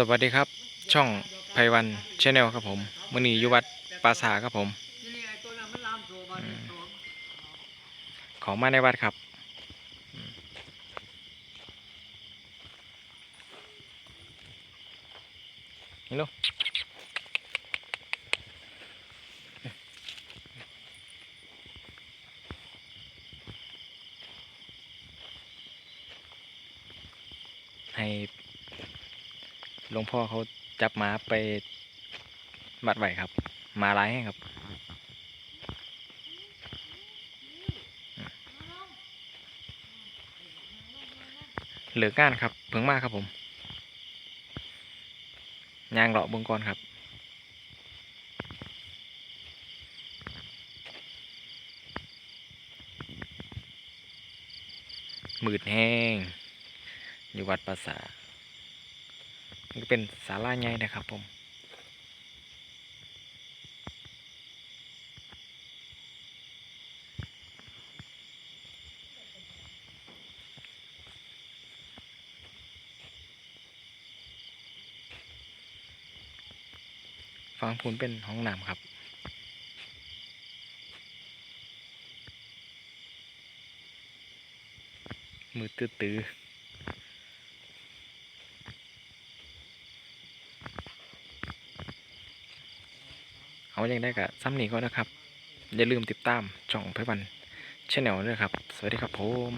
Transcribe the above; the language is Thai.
สวัสดีครับ ช่องไพวันชาแนลครับผมมือนียู่วัดปราสาทครับผมของมาในวัดครับนี่ลูกให้ หลวงพ่อเขาจับหมาไปมัดไว้ครับหมาร้ายให้ครับเหลืองานครับเพิ่งมากครับผมยางเลาะเบงก่อนครับ มืดแห้ง อยู่วัดปราสาท นี่ก็เป็นศาลาใหญ่นะครับผมฟังพูนเป็นห้องน้ำครับมือตื้อ เอาอย่างได้กับซ้ำนี้ก็นะครับ อย่าลืมติดตามช่องไพวันชแนลด้วยครับ สวัสดีครับผม